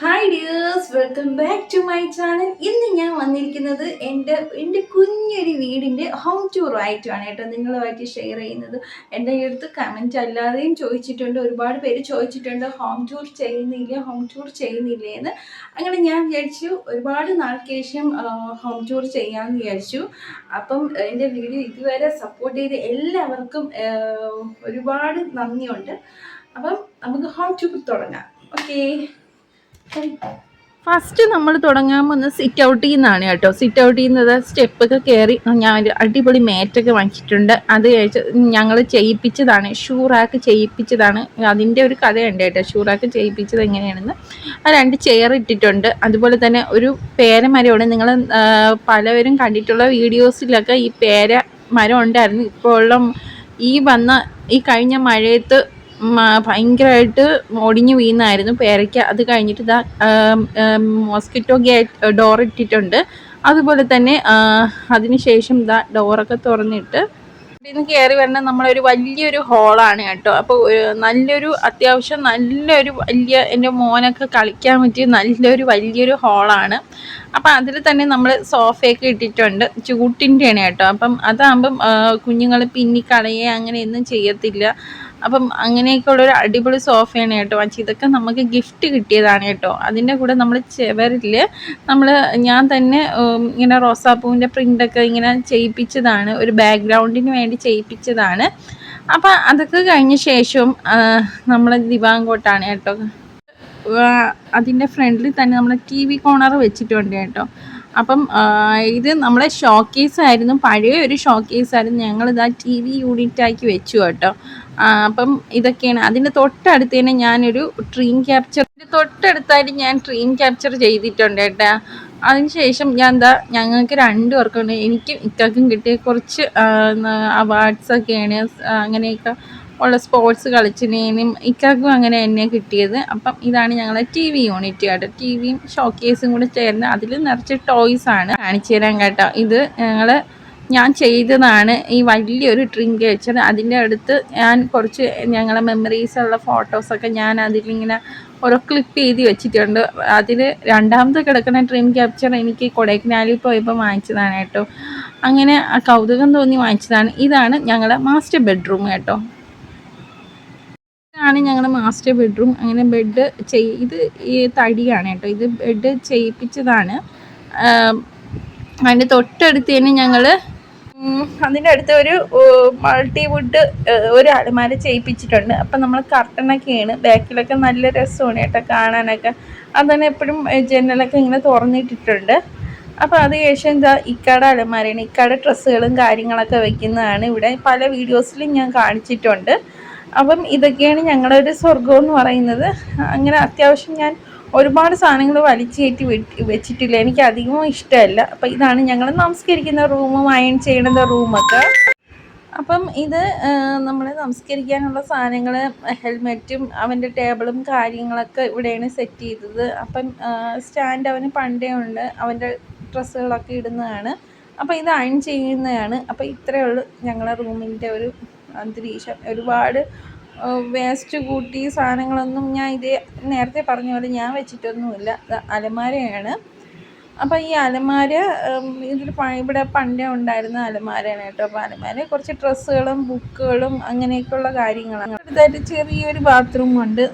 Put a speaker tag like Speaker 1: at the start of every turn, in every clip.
Speaker 1: Hi dears welcome back to my channel ഇന്ന് ഞാൻ വന്നിരിക്കുന്നത് എന്റെ എന്റെ കുഞ്ഞൊരു വീടിന്റെ ഹോം ടൂർ ആയിട്ടാണ് കേട്ടോ നിങ്ങളുമായിട്ട് ഷെയർ ചെയ്യുന്നത്. എന്റെ അടുത്ത് കമന്റ് അല്ലാതെയും ചോദിച്ചിട്ടുണ്ട് ഒരുപാട് പേര് ചോദിച്ചിട്ടുണ്ട് ഹോം ടൂർ ചെയ്യുന്നില്ല? ഹോം ടൂർ ചെയ്യുന്നില്ലേ? എന്ന്. അങ്ങനെ ഞാൻ വിചാരിച്ചു ഒരുപാട് നാൾക്ക് ശേഷം ഹോം ടൂർ ചെയ്യാമെന്ന് വിചാരിച്ചു. അപ്പം എന്റെ വീഡിയോ ഇതുവരെ സപ്പോർട്ട് ചെയ്ത് എല്ലാവർക്കും ഒരുപാട് നന്ദിയുണ്ട്. അപ്പം നമുക്ക് ഹോം ടൂർ തുടങ്ങാം. ഓക്കേ
Speaker 2: ഫസ്റ്റ് നമ്മൾ തുടങ്ങാൻ പോകുന്നത് സിറ്റ് ഔട്ട് നിന്നാണ് കേട്ടോ. സിറ്റ് ഔട്ടിൽ നിന്ന് സ്റ്റെപ്പൊക്കെ കയറി ഞാൻ ഒരു അടിപൊളി മേറ്റൊക്കെ വാങ്ങിച്ചിട്ടുണ്ട്. അത് കഴിച്ച് ഞങ്ങൾ ചെയ്യിപ്പിച്ചതാണ്. ഷൂറാക്ക് ചെയ്യിപ്പിച്ചതാണ്. അതിന്റെ ഒരു കഥയുണ്ട് കേട്ടോ. ഷൂറാക്ക് ചെയ്യിപ്പിച്ചത് എങ്ങനെയാണെന്ന്. ആ രണ്ട് ചെയർ ഇട്ടിട്ടുണ്ട്. അതുപോലെ തന്നെ ഒരു പേരമരമാണ് നിങ്ങൾ പലവരും കണ്ടിട്ടുള്ള വീഡിയോസിലൊക്കെ ഈ പേര മരം ഉണ്ടായിരുന്നു. ഇപ്പോൾ ഈ വന്ന ഈ കഴിഞ്ഞ മഴയത്ത് ഭയങ്കരമായിട്ട് ഒടിഞ്ഞു വീണായിരുന്നു. പേരയ്ക്ക അത് കഴിഞ്ഞിട്ട് ഇതാ മോസ്കിറ്റോ ഗേറ്റ് ഡോർ ഇട്ടിട്ടുണ്ട്. അതുപോലെ തന്നെ അതിനുശേഷം ഇതാ ഡോറൊക്കെ തുറന്നിട്ട് ഇതിന് കയറി വരണം നമ്മളൊരു വലിയൊരു ഹോളാണ് കേട്ടോ. അപ്പോൾ നല്ലൊരു അത്യാവശ്യം നല്ലൊരു വലിയ എന്റെ മോനൊക്കെ കളിക്കാൻ പറ്റിയ നല്ലൊരു വലിയൊരു ഹോളാണ്. അപ്പം അതിൽ തന്നെ നമ്മൾ സോഫയൊക്കെ ഇട്ടിട്ടുണ്ട്. ചൂട്ടിന്റെയാണ് കേട്ടോ. അപ്പം അതാകുമ്പം കുഞ്ഞുങ്ങൾ പിന്നിക്കളയെ അങ്ങനെയൊന്നും ചെയ്യത്തില്ല. അപ്പം അങ്ങനെയൊക്കെ ഉള്ളൊരു അടിപൊളി സോഫയാണ് കേട്ടോ. വാങ്ങിച്ചത് ഇതൊക്കെ നമുക്ക് ഗിഫ്റ്റ് കിട്ടിയതാണ് കേട്ടോ. അതിന്റെ കൂടെ നമ്മൾ ചെവരിൽ നമ്മൾ ഞാൻ തന്നെ ഇങ്ങനെ റോസാപ്പൂവിന്റെ പ്രിന്റൊക്കെ ഇങ്ങനെ ചെയ്യിപ്പിച്ചതാണ്. ഒരു ബാക്ക്ഗ്രൗണ്ടിന് വേണ്ടി ചെയ്യിപ്പിച്ചതാണ്. അപ്പം അതൊക്കെ കഴിഞ്ഞ ശേഷം നമ്മൾ ദിവാങ്കോട്ടാണ് കേട്ടോ. അതിന്റെ ഫ്രണ്ടിൽ തന്നെ നമ്മൾ ടി വി കോണർ വെച്ചിട്ടുണ്ട് കേട്ടോ. അപ്പം ഇത് നമ്മളെ ഷോക്കേസ് ആയിരുന്നു. പഴയ ഒരു ഷോക്കേസ് ആയിരുന്നു. ഞങ്ങളിത് ആ ടി വി യൂണിറ്റ് ആക്കി വെച്ചു കേട്ടോ. അപ്പം ഇതൊക്കെയാണ്. അതിന്റെ തൊട്ടടുത്ത് തന്നെ ഞാനൊരു ട്രീം ക്യാപ്ചർ തൊട്ടടുത്തായിട്ട് ഞാൻ ട്രീം ക്യാപ്ചർ ചെയ്തിട്ടുണ്ട് കേട്ടോ. അതിനുശേഷം ഞാൻ എന്താ ഞങ്ങൾക്ക് രണ്ടു പേർക്കുണ്ട്. എനിക്കും ഇക്കാക്കും കിട്ടിയ കുറച്ച് അവാർഡ്സൊക്കെയാണ് അങ്ങനെയൊക്കെ ഉള്ള സ്പോർട്സ് കളിച്ചതിനും ഇക്കാക്കും അങ്ങനെ എന്നെ കിട്ടിയത്. അപ്പം ഇതാണ് ഞങ്ങളെ ടി വി യൂണിറ്റ് കേട്ടോ. ടി വിയും ഷോക്കേസും കൂടെ ചേർന്ന് അതിൽ നിറച്ച് ടോയ്സ് ആണ് കാണിച്ചു തരാൻ കേട്ടോ. ഇത് ഞങ്ങൾ ഞാൻ ചെയ്തതാണ് ഈ വലിയൊരു ഡ്രിങ്ക് വെച്ചത്. അതിന്റെ അടുത്ത് ഞാൻ കുറച്ച് ഞങ്ങളെ മെമ്മറീസ് ഉള്ള ഫോട്ടോസൊക്കെ ഞാൻ അതിലിങ്ങനെ ഓരോ ക്ലിപ്പ് ചെയ്ത് വെച്ചിട്ടുണ്ട്. അതിൽ രണ്ടാമത്തെ കിടക്കുന്ന ഡ്രീം ക്യാപ്ചർ എനിക്ക് കൊടൈക്കനാലിൽ പോയപ്പോൾ വാങ്ങിച്ചതാണ് കേട്ടോ. അങ്ങനെ കൗതുകം തോന്നി വാങ്ങിച്ചതാണ്. ഇതാണ് ഞങ്ങളുടെ മാസ്റ്റർ ബെഡ്റൂം കേട്ടോ. ഇതാണ് ഞങ്ങളുടെ മാസ്റ്റർ ബെഡ്റൂം അങ്ങനെ ബെഡ് ചെയ് ഇത് ഈ തടിയാണ് കേട്ടോ. ഇത് ബെഡ് ചെയ്യിപ്പിച്ചതാണ്. അതിന്റെ തൊട്ടടുത്ത് തന്നെ ഞങ്ങൾ അതിന്റെ അടുത്ത് ഒരു മൾട്ടി വുഡ് ഒരു അലമാര ചെയ്യിപ്പിച്ചിട്ടുണ്ട്. അപ്പം നമ്മൾ കർട്ടനൊക്കെയാണ് ബാക്കിലൊക്കെ നല്ല രസമാണ് കേട്ടോ കാണാനൊക്കെ. അതന്നെ എപ്പോഴും ജനലൊക്കെ ഇങ്ങനെ തുറന്നിട്ടിട്ടുണ്ട്. അപ്പോൾ അത് ശേഷം എന്താ ഇക്കാട അലമാരയാണ്. ഇക്കാട ഡ്രസ്സുകളും കാര്യങ്ങളൊക്കെ വെക്കുന്നതാണ് ഇവിടെ. പല വീഡിയോസിലും ഞാൻ കാണിച്ചിട്ടുണ്ട്. അപ്പം ഇതൊക്കെയാണ് ഞങ്ങളുടെ ഒരു സ്വർഗം എന്ന് പറയുന്നത്. അങ്ങനെ അത്യാവശ്യം ഞാൻ ഒരുപാട് സാധനങ്ങൾ വലിച്ചു കയറ്റി വെച്ചിട്ടില്ല. എനിക്ക് അധികവും ഇഷ്ടമല്ല. അപ്പം ഇതാണ് ഞങ്ങൾ നമസ്കരിക്കുന്ന റൂമും അയൺ ചെയ്യണത് റൂമൊക്കെ അപ്പം ഇത് നമ്മൾ നമസ്കരിക്കാനുള്ള സാധനങ്ങൾ ഹെൽമെറ്റും അവന്റെ ടേബിളും കാര്യങ്ങളൊക്കെ ഇവിടെയാണ് സെറ്റ് ചെയ്തത്. അപ്പം സ്റ്റാൻഡ് അവന് പണ്ടേ ഉണ്ട്. അവന്റെ ഡ്രസ്സുകളൊക്കെ ഇടുന്നതാണ്. അപ്പം ഇത് അയൺ ചെയ്യുന്നതാണ്. അപ്പം ഇത്രയേ ഉള്ളൂ ഞങ്ങളുടെ റൂമിന്റെ ഒരു അന്തരീക്ഷം. ഒരുപാട് വേസ്റ്റ് കൂട്ടി സാധനങ്ങളൊന്നും ഞാൻ ഇതേ നേരത്തെ പറഞ്ഞ പോലെ ഞാൻ വെച്ചിട്ടൊന്നുമില്ല. അലമാരയാണ്. അപ്പോൾ ഈ അലമാര ഇതിൽ ഇവിടെ പണ്ടേ ഉണ്ടായിരുന്ന അലമാരയാണ് കേട്ടോ. അപ്പോൾ അലമാര കുറച്ച് ഡ്രസ്സുകളും ബുക്കുകളും അങ്ങനെയൊക്കെയുള്ള കാര്യങ്ങളാണ്. അടുത്തായിട്ട് ചെറിയൊരു ബാത്റൂമുണ്ട്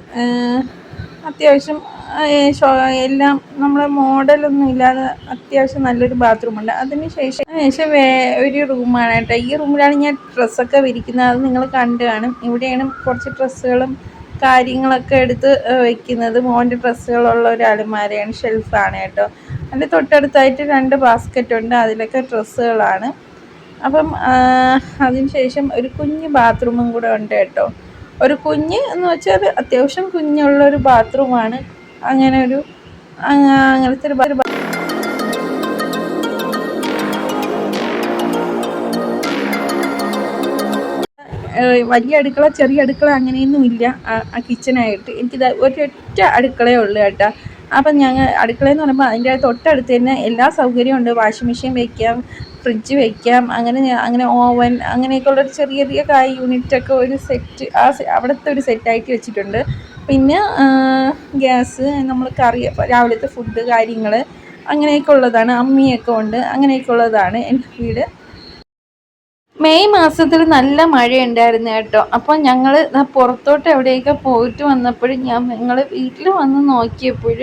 Speaker 2: അത്യാവശ്യം എല്ലാം നമ്മളെ മോഡലൊന്നും ഇല്ലാതെ അത്യാവശ്യം നല്ലൊരു ബാത്റൂം ഉണ്ട്. അതിന് ശേഷം ശേഷം വേ ഒരു റൂമാണ് കേട്ടോ. ഈ റൂമിലാണ് ഞാൻ ഡ്രസ്സൊക്കെ വിരിക്കുന്നത്. അത് നിങ്ങൾ കണ്ടു കാണും. ഇവിടെയാണ് കുറച്ച് ഡ്രസ്സുകളും കാര്യങ്ങളൊക്കെ എടുത്ത് വെക്കുന്നത്. മോന്റെ ഡ്രസ്സുകളുള്ള ഒരു അലമാരയാണ് ഷെൽഫാണ് കേട്ടോ. അതിന്റെ തൊട്ടടുത്തായിട്ട് രണ്ട് ബാസ്ക്കറ്റ് ഉണ്ട്. അതിലൊക്കെ ഡ്രസ്സുകളാണ് അപ്പം അതിന് ശേഷം ഒരു കുഞ്ഞ് ബാത്റൂമും കൂടെ ഉണ്ട് കേട്ടോ. ഒരു കുഞ്ഞ് എന്ന് വെച്ചാൽ അത്യാവശ്യം കുഞ്ഞുള്ള ഒരു ബാത്റൂമാണ് അങ്ങനെ ഒരു അങ്ങ- അങ്ങനത്തെ ഒരു വലിയ അടുക്കള ചെറിയ അടുക്കള അങ്ങനെയൊന്നും ഇല്ല. ആ- കിച്ചനായിട്ട് എനിക്കിത് ഒരൊറ്റ അടുക്കളയേ ഉള്ളൂ കേട്ടോ. അപ്പം ഞങ്ങൾ അടുക്കളയെന്ന് പറയുമ്പോൾ അതിന്റെ തൊട്ടടുത്ത് തന്നെ എല്ലാ സൗകര്യവും ഉണ്ട്. വാഷിംഗ് മെഷീൻ വയ്ക്കാം ഫ്രിഡ്ജ് വയ്ക്കാം അങ്ങനെ അങ്ങനെ ഓവൻ അങ്ങനെയൊക്കെയുള്ള ചെറിയ ചെറിയ കായ് യൂണിറ്റൊക്കെ ഒരു സെറ്റ് ആ അവിടുത്തെ ഒരു സെറ്റായിട്ട് വെച്ചിട്ടുണ്ട്. പിന്നെ ഗ്യാസ് നമ്മൾ കറി രാവിലത്തെ ഫുഡ് കാര്യങ്ങൾ അങ്ങനെയൊക്കെ ഉള്ളതാണ്. അമ്മിയൊക്കെ ഉണ്ട്. അങ്ങനെയൊക്കെ ഉള്ളതാണ് എന്റെ വീട്. മെയ് മാസത്തിൽ നല്ല മഴയുണ്ടായിരുന്നു കേട്ടോ. അപ്പോൾ ഞങ്ങൾ പുറത്തോട്ട് എവിടെയൊക്കെ പോയിട്ട് വന്നപ്പോഴും ഞാൻ ഞങ്ങൾ വീട്ടിൽ വന്ന് നോക്കിയപ്പോൾ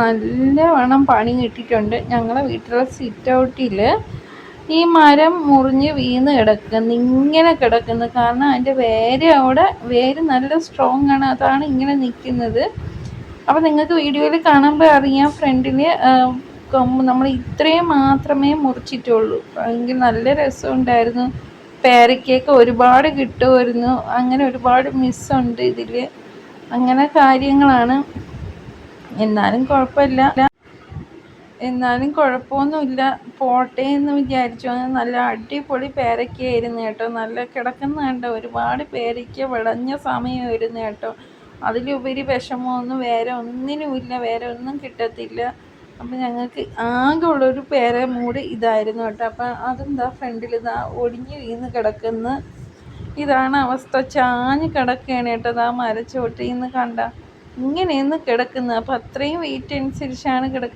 Speaker 2: നല്ലവണ്ണം പണി കിട്ടിയിട്ടുണ്ട്. ഞങ്ങളെ വീട്ടിലെ സിറ്റ് ഔട്ടിൽ ഈ മരം മുറിഞ്ഞ് വീണ് കിടക്കുന്നു ഇങ്ങനെ കിടക്കുന്നു. കാരണം അതിന്റെ വേര് അവിടെ വേര് നല്ല സ്ട്രോങ് ആണ്. അതാണ് ഇങ്ങനെ നിൽക്കുന്നത്. അപ്പോൾ നിങ്ങൾക്ക് വീഡിയോയിൽ കാണുമ്പോൾ അറിയാം ഫ്രണ്ടിൽ നമ്മൾ ഇത്രയും മാത്രമേ മുറിച്ചിട്ടുള്ളൂ. എങ്കിൽ നല്ല രസമുണ്ടായിരുന്നു പേരയ്ക്കൊക്കെ ഒരുപാട് കിട്ടുമായിരുന്നു. അങ്ങനെ ഒരുപാട് മിസ്സുണ്ട് ഇതിൽ. അങ്ങനെ കാര്യങ്ങളാണ്. എന്നാലും കുഴപ്പമില്ല. എന്നാലും കുഴപ്പമൊന്നുമില്ല. പോട്ടെ എന്ന് വിചാരിച്ചു. അങ്ങനെ നല്ല അടിപൊളി പേരയ്ക്കയായിരുന്നു കേട്ടോ. നല്ല കിടക്കുന്ന കണ്ടോ? ഒരുപാട് പേരയ്ക്ക വിളഞ്ഞ സമയമായിരുന്നു കേട്ടോ. അതിലുപരി വിഷമമൊന്നും വേറെ ഒന്നിനുമില്ല. വേറെ ഒന്നും കിട്ടത്തില്ല. അപ്പം ഞങ്ങൾക്ക് ആകെ ഉള്ളൊരു പേര മൂട് ഇതായിരുന്നു കേട്ടോ. അപ്പം അതെന്താ ഫ്രണ്ടിൽ ഇതാ ഒടിഞ്ഞു വീന്ന് കിടക്കുന്ന. ഇതാണ് അവസ്ഥ. ചാഞ്ഞ് കിടക്കുകയാണ് കേട്ടോ. അതാ മരച്ചോട്ടിൽ നിന്ന് കണ്ട ഇങ്ങനെയൊന്ന് കിടക്കുന്നത്. അപ്പം അത്രയും വെയിറ്റ് അനുസരിച്ചാണ് കിടക്കുന്നത്.